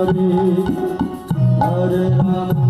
Hare Hare Ram